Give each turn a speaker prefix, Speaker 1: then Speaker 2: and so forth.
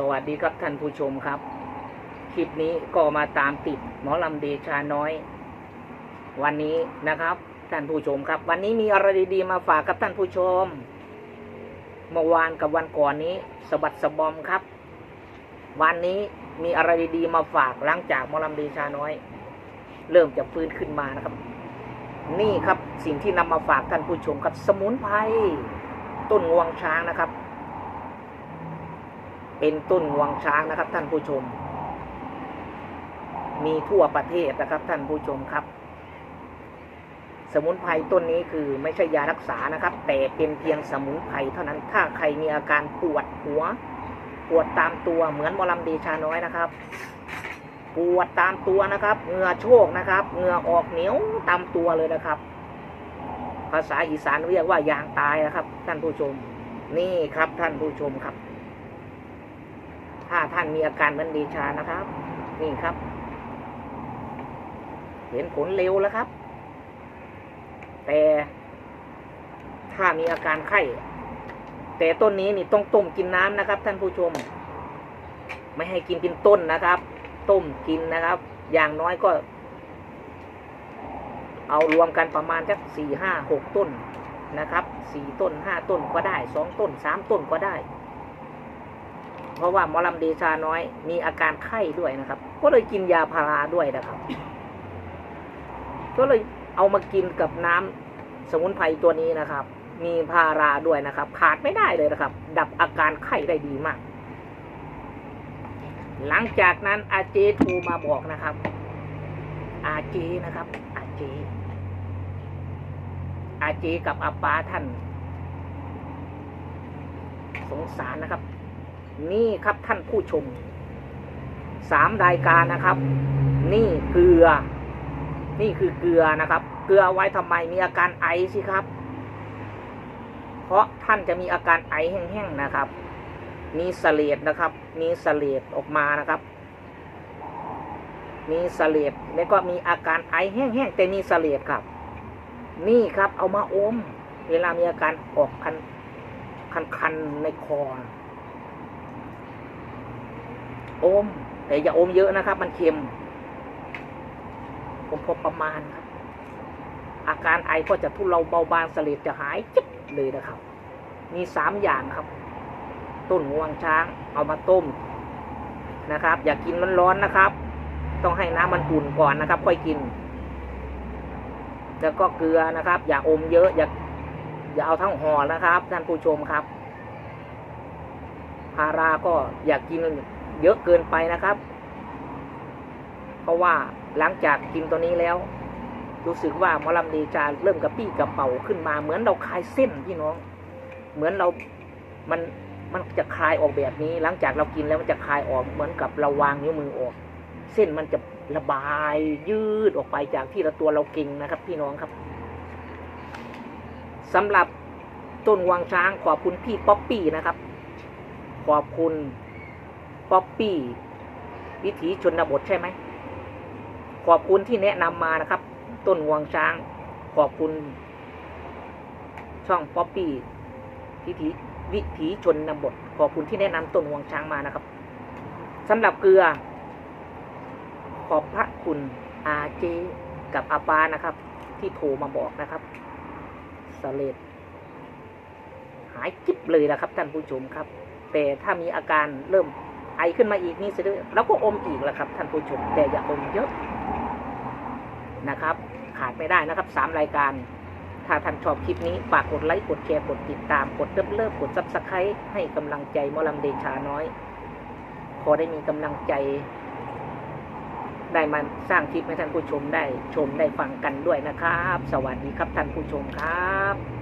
Speaker 1: สวัสดีครับท่านผู้ชมครับ คลิปนี้ก็มาตามติดหมอลำเดชาน้อย วันนี้นะครับ ท่านผู้ชมครับ วันนี้มีอะไรดีๆมาฝากกับท่านผู้ชม เมื่อวานกับวันก่อนนี้สบัดสบอมครับ วันนี้มีอะไรดีๆมาฝากหลังจากหมอลำเดชาน้อย เริ่มจะฟื้นขึ้นมานะครับ นี่ครับสิ่งที่นำมาฝากท่านผู้ชมครับ สมุนไพรต้นงวงช้างนะครับ เป็นต้นงวงช้างนะครับ ท่านผู้ชม มีทั่วประเทศนะครับ ท่านผู้ชมครับ สมุนไพรต้นนี้คือไม่ใช่ยารักษานะครับ แต่เป็นเพียงสมุนไพรเท่านั้นถ้าใครมีอาการปวดหัว ปวดตามตัวเหมือนมอลำเดชาน้อยนะครับ ปวดตามตัวนะครับเหงื่อโชกนะครับเหงื่อออกเหนียวตามตัวเลยนะครับ ภาษาอีสานเรียกว่ายางตายนะครับ ท่านผู้ชม นี่ครับท่านผู้ชมครับ ถ้าท่านมีอาการเหมือนเดชานะครับ นี่ครับ เห็นผลเร็วแล้วครับ แต่ถ้ามีอาการไข้ แต่ต้นนี้นี่ต้องต้มกินน้ำนะครับ ท่านผู้ชม ไม่ให้กินเป็นต้นนะครับ ต้มกินนะครับ อย่างน้อยก็ เอารวมกันประมาณสักสี่ห้าหกต้นนะครับสี่ต้นห้าต้นก็ได้สองต้นสามต้นก็ได้ เพราะว่าหมอลำเดชาน้อย มีอาการไข้ด้วยนะครับ ก็เลยกินยาพาราด้วยนะครับ ก็เลยเอามากินกับน้ำสมุนไพรตัวนี้นะครับ มีพาราด้วยนะครับ ขาดไม่ได้เลยนะครับ ดับอาการไข้ได้ดีมาก หลังจากนั้นอาเจโทรมาบอกนะครับ อาเจนะครับ อาเจ อาเจกับอาปาท่าน สงสารนะครับ นี่ครับท่านผู้ชมสามรายการนะครับ นี่เกลือ นี่คือเกลือนะครับ เกลือไว้ทำไมมีอาการไอสิครับ เพราะท่านจะมีอาการไอแห้งๆนะครับ มีเสลดนะครับ มีเสลดออกมานะครับ มีเสลดแล้วก็มีอาการไอแห้งๆแต่มีเสลดครับ นี่ครับเอามาอม เวลามีอาการออกคันคันคันๆในคอ อม แต่อย่าอมเยอะนะครับ มันเค็มอมพอประมาณครับ อาการไอก็จะทุเลาเบาบางเสลดจะหายจิ๊บเลยนะครับ มีสามอย่างครับ ต้นงวงช้างเอามาต้มนะครับ อย่ากินมันร้อนนะครับ ต้องให้น้ำมันอุ่นก่อนนะครับ ค่อยกิน แล้วก็เกลือนะครับ อย่าอมเยอะ อย่าอย่าเอาทั้งห่อนะครับท่านผู้ชมครับพาราก็อย่ากิน เยอะเกินไปนะครับ เพราะว่าหลังจากกินตัวนี้แล้ว รู้สึกว่ามอลำเดจาเริ่มกระปี้กระเป๋าขึ้นมา เหมือนเราคลายเส้นพี่น้อง เหมือนเรา มันมันจะคลายออกแบบนี้ หลังจากเรากินแล้วมันจะคลายออกเหมือนกับเราวางนิ้วมือออก เส้นมันจะระบายยืดออกไปจากที่เราตัวเราเก่งนะครับ พี่น้องครับสำหรับต้นวางช้างขอบคุณพี่ป๊อปปี้นะครับ ขอบคุณ ป๊อปปี้วิถีชนบทใช่ไหม ขอบคุณที่แนะนำมานะครับ ต้นงวงช้าง ขอบคุณ ช่องป๊อปปี้วิถีวิถีชนบท ขอบคุณที่แนะนำต้นงวงช้างมานะครับสำหรับเกลือ ขอบพระคุณอาเจกับอาปานะครับ ที่โทรมาบอกนะครับสเลดหายจิบเลยนะครับท่านผู้ชมครับ แต่ถ้ามีอาการเริ่ม ไอขึ้นมาอีกนี่เสร็จแล้วก็อมอีกแล้วครับท่านผู้ชมแต่อย่าอมเยอะนะครับ ขาดไม่ได้นะครับสามรายการ ถ้าท่านชอบคลิปนี้ฝากกดไลค์กดแชร์กดติดตามกดเลิฟเลิฟกดซับสไครต์ให้กำลังใจมอลำเดชาน้อยพอได้มีกำลังใจ ได้มาสร้างคลิปให้ท่านผู้ชมได้ชมได้ฟังกันด้วยนะครับ สวัสดีครับท่านผู้ชมครับ